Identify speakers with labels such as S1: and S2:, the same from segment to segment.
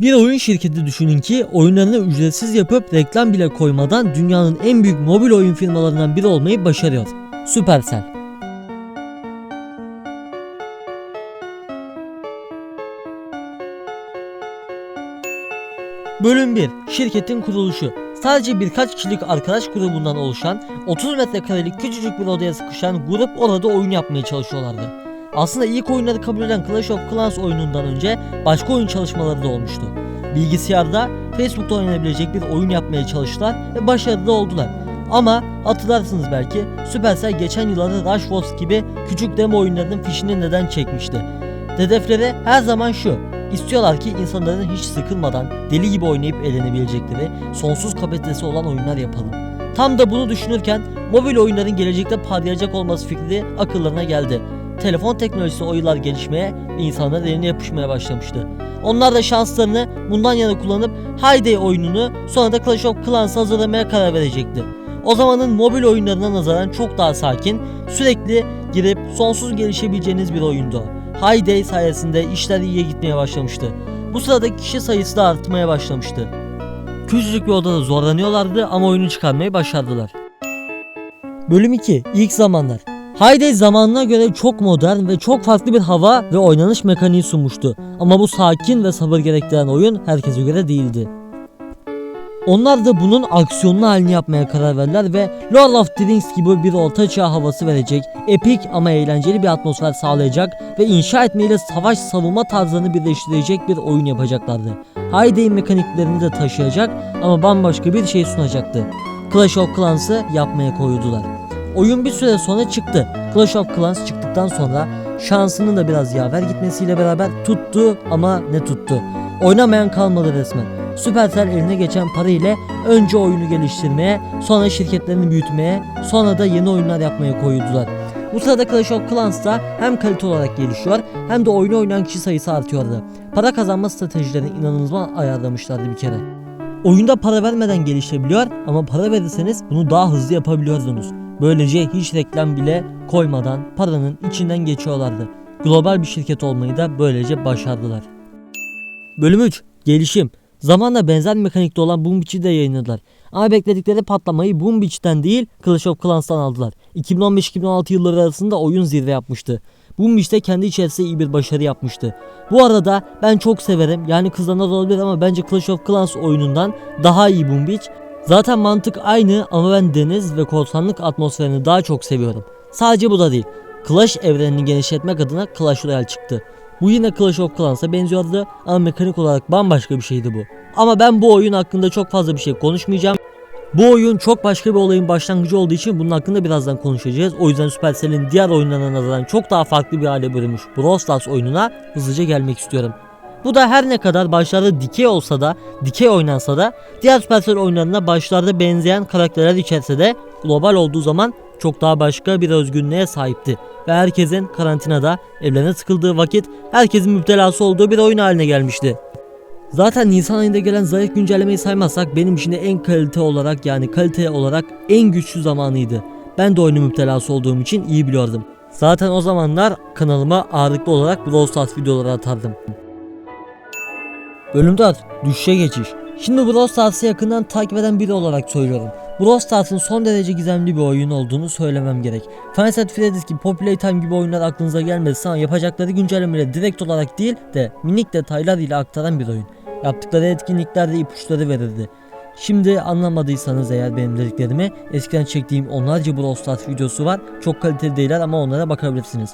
S1: Bir oyun şirketi düşünün ki oyunlarını ücretsiz yapıp reklam bile koymadan dünyanın en büyük mobil oyun firmalarından biri olmayı başarıyor. Supercell. Bölüm 1. Şirketin kuruluşu. Sadece birkaç kişilik arkadaş grubundan oluşan 30 metrekarelik küçücük bir odaya sıkışan grup orada oyun yapmaya çalışıyorlardı. Aslında ilk oyunları kabul eden Clash of Clans oyunundan önce başka oyun çalışmaları da olmuştu. Bilgisayarda Facebook'ta oynanabilecek bir oyun yapmaya çalıştılar ve başarılı oldular. Ama hatırlarsınız belki Supercell geçen yıllarda Rush Wars gibi küçük demo oyunlarının fişini neden çekmişti. Hedefleri her zaman şu. İstiyorlar ki insanların hiç sıkılmadan deli gibi oynayıp eğlenebilecekleri sonsuz kapasitesi olan oyunlar yapalım. Tam da bunu düşünürken mobil oyunların gelecekte parlayacak olması fikri akıllarına geldi. Telefon teknolojisi o yıllar gelişmeye insanların eline yapışmaya başlamıştı. Onlar da şanslarını bundan yana kullanıp Hayday oyununu sonra da Clash of Clans'ı hazırlamaya karar verecekti. O zamanın mobil oyunlarına nazaran çok daha sakin, sürekli girip sonsuz gelişebileceğiniz bir oyundu. Hayday sayesinde işler iyiye gitmeye başlamıştı. Bu sırada kişi sayısı da artmaya başlamıştı. Küçücük bir odada zorlanıyorlardı ama oyunu çıkarmayı başardılar. Bölüm 2 İlk zamanlar Hayday zamanına göre çok modern ve çok farklı bir hava ve oynanış mekaniği sunmuştu. Ama bu sakin ve sabır gerektiren oyun herkese göre değildi. Onlar da bunun aksiyonlu halini yapmaya karar verdiler ve Lord of the Rings gibi bir ortaçağ havası verecek, epik ama eğlenceli bir atmosfer sağlayacak ve inşa etmeyle savaş savunma tarzlarını birleştirecek bir oyun yapacaklardı. Hayday'in mekaniklerini de taşıyacak ama bambaşka bir şey sunacaktı. Clash of Clans'ı yapmaya koydular. Oyun bir süre sonra çıktı. Clash of Clans çıktıktan sonra şansının da biraz yaver gitmesiyle beraber tuttu ama ne tuttu. Oynamayan kalmadı resmen. Supercell eline geçen para ile önce oyunu geliştirmeye, sonra şirketlerini büyütmeye, sonra da yeni oyunlar yapmaya koyuldular. Bu sırada Clash of Clans'ta hem kalite olarak gelişiyor hem de oyunu oynayan kişi sayısı artıyordu. Para kazanma stratejilerini inanılmaz ayarlamışlardı bir kere. Oyunda para vermeden gelişebiliyor ama para verirseniz bunu daha hızlı yapabiliyordunuz. Böylece hiç reklam bile koymadan paranın içinden geçiyorlardı. Global bir şirket olmayı da böylece başardılar. Bölüm 3 Gelişim Zamanla benzer mekanikte olan Boom Beach'i de yayınladılar. Ama bekledikleri patlamayı Boom Beach'ten değil Clash of Clans'tan aldılar. 2015-2016 yılları arasında oyun zirve yapmıştı. Boom Beach de kendi içerisinde iyi bir başarı yapmıştı. Bu arada ben çok severim yani kızanlar olabilir ama bence Clash of Clans oyunundan daha iyi Boom Beach. Zaten mantık aynı ama ben deniz ve korsanlık atmosferini daha çok seviyorum. Sadece bu da değil. Clash evrenini genişletmek adına Clash Royale çıktı. Bu yine Clash of Clans'a benziyordu ama mekanik olarak bambaşka bir şeydi bu. Ama ben bu oyun hakkında çok fazla bir şey konuşmayacağım. Bu oyun çok başka bir olayın başlangıcı olduğu için bunun hakkında birazdan konuşacağız. O yüzden Supercell'in diğer oyunlarına nazaran çok daha farklı bir hale bölünmüş Brawl Stars oyununa hızlıca gelmek istiyorum. Bu da her ne kadar başlarda dikey olsa da, dikey oynansa da diğer Supercell oyunlarına başlarda benzeyen karakterler içerse de global olduğu zaman çok daha başka bir özgünlüğe sahipti. Ve herkesin karantinada evlerine sıkıldığı vakit herkesin müptelası olduğu bir oyun haline gelmişti. Zaten Nisan ayında gelen zayıf güncellemeyi saymazsak benim için de en kalite olarak yani kalite olarak en güçlü zamanıydı. Ben de oyunun müptelası olduğum için iyi biliyordum. Zaten o zamanlar kanalıma ağırlıklı olarak Brawl Stars videoları atardım. Bölüm 4 Düşüşe geçiş Şimdi Brawl Stars'ı yakından takip eden biri olarak söylüyorum. Brawl Stars'ın son derece gizemli bir oyun olduğunu söylemem gerek. Fantasy Freddy's gibi Poppy Time gibi oyunlar aklınıza gelmezse ama yapacakları güncellemeleri direkt olarak değil de minik detaylar ile aktaran bir oyun. Yaptıkları etkinliklerde ipuçları verirdi. Şimdi anlamadıysanız eğer benim dediklerimi eskiden çektiğim onlarca Brawl Stars videosu var. Çok kaliteli değiller ama onlara bakabilirsiniz.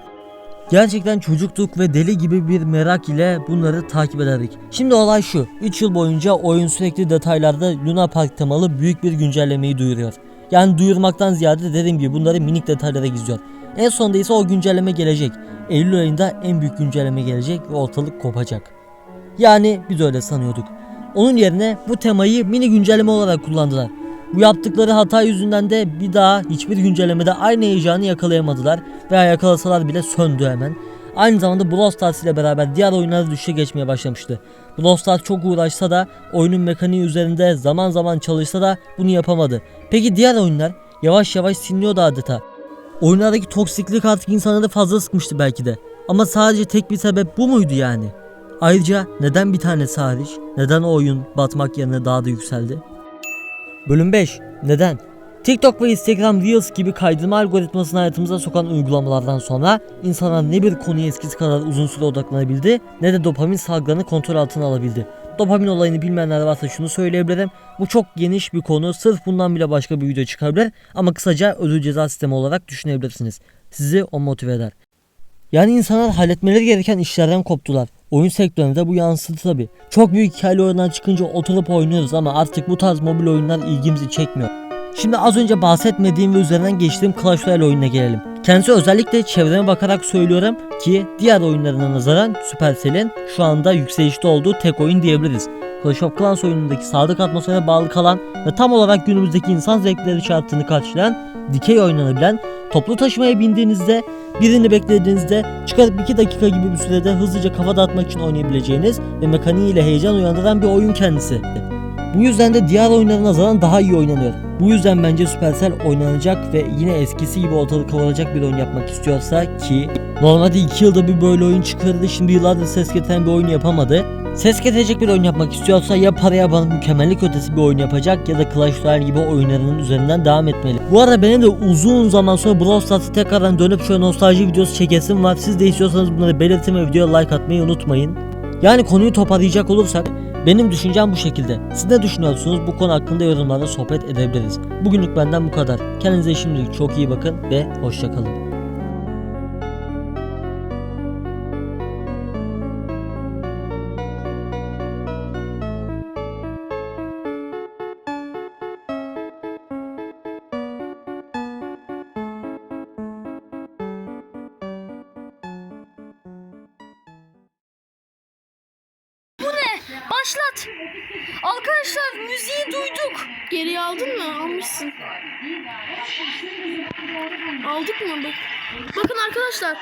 S1: Gerçekten çocuktuk ve deli gibi bir merak ile bunları takip ederdik. Şimdi olay şu. 3 yıl boyunca oyun sürekli detaylarda Luna Park temalı büyük bir güncellemeyi duyuruyor. Yani duyurmaktan ziyade dediğim gibi bunları minik detaylara gizliyor. En sonunda ise o güncelleme gelecek. Eylül ayında en büyük güncelleme gelecek ve ortalık kopacak. Yani biz öyle sanıyorduk. Onun yerine bu temayı mini güncelleme olarak kullandılar. Bu yaptıkları hata yüzünden de bir daha hiçbir güncellemede aynı heyecanı yakalayamadılar veya yakalasalar bile söndü hemen. Aynı zamanda Brawl ile beraber diğer oyunlar düşüşe geçmeye başlamıştı. Brawl çok uğraşsa da oyunun mekaniği üzerinde zaman zaman çalışsa da bunu yapamadı. Peki diğer oyunlar yavaş yavaş siliniyordu adeta. Oyunlardaki toksiklik artık insanları fazla sıkmıştı belki de. Ama sadece tek bir sebep bu muydu yani? Ayrıca neden bir tanesi hariç? Neden o oyun batmak yerine daha da yükseldi? Bölüm 5. Neden? TikTok ve Instagram Reels gibi kaydırma algoritmasını hayatımıza sokan uygulamalardan sonra insanlar ne bir konuya eskisi kadar uzun süre odaklanabildi ne de dopamin salgılarını kontrol altına alabildi. Dopamin olayını bilmeyenler varsa şunu söyleyebilirim. Bu çok geniş bir konu. Sırf bundan bile başka bir video çıkabilir. Ama kısaca ödül ceza sistemi olarak düşünebilirsiniz. Sizi o motive eder. Yani insanlar halletmeleri gereken işlerden koptular. Oyun sektöründe de bu yansıdı tabi. Çok büyük hikayeli oyunlar çıkınca oturup oynuyoruz ama artık bu tarz mobil oyunlar ilgimizi çekmiyor. Şimdi az önce bahsetmediğim ve üzerinden geçtiğim Clash Royale oyununa gelelim. Kendisi özellikle çevreme bakarak söylüyorum ki diğer oyunlarına nazaran Supercell'in şu anda yükselişte olduğu tek oyun diyebiliriz. Clash of Clans oyunundaki sadık atmosfere bağlı kalan ve tam olarak günümüzdeki insan zevkleri şartını karşılayan, dikey oynanabilen, toplu taşımaya bindiğinizde, birini beklediğinizde çıkarıp 2 dakika gibi bir sürede hızlıca kafa dağıtmak için oynayabileceğiniz ve mekaniğiyle heyecan uyandıran bir oyun kendisi. Bu yüzden de diğer oyunlara nazaran daha iyi oynanıyor. Bu yüzden bence Supercell oynanacak ve yine eskisi gibi ortalık kavuracak bir oyun yapmak istiyorsa ki normalde 2 yılda bir böyle oyun çıkardı şimdi yıllardır ses getiren bir oyun yapamadı. Ses getirecek bir oyun yapmak istiyorsa ya paraya banıp mükemmellik ötesi bir oyun yapacak ya da Clash Royale gibi oyunlarının üzerinden devam etmeli. Bu arada benim de uzun zaman sonra Brawl Stars'a tekrardan dönüp şöyle nostalji videosu çekesim var. Siz de istiyorsanız bunları belirtin ve videoya like atmayı unutmayın. Yani konuyu toparlayacak olursak benim düşüncem bu şekilde. Siz ne düşünüyorsunuz? Bu konu hakkında yorumlarda sohbet edebiliriz. Bugünlük benden bu kadar. Kendinize şimdilik çok iyi bakın ve hoşçakalın.
S2: Başlat. Arkadaşlar müziği duyduk.
S3: Geri aldın mı? Almışsın. Aldık mı? Bak. Bakın arkadaşlar.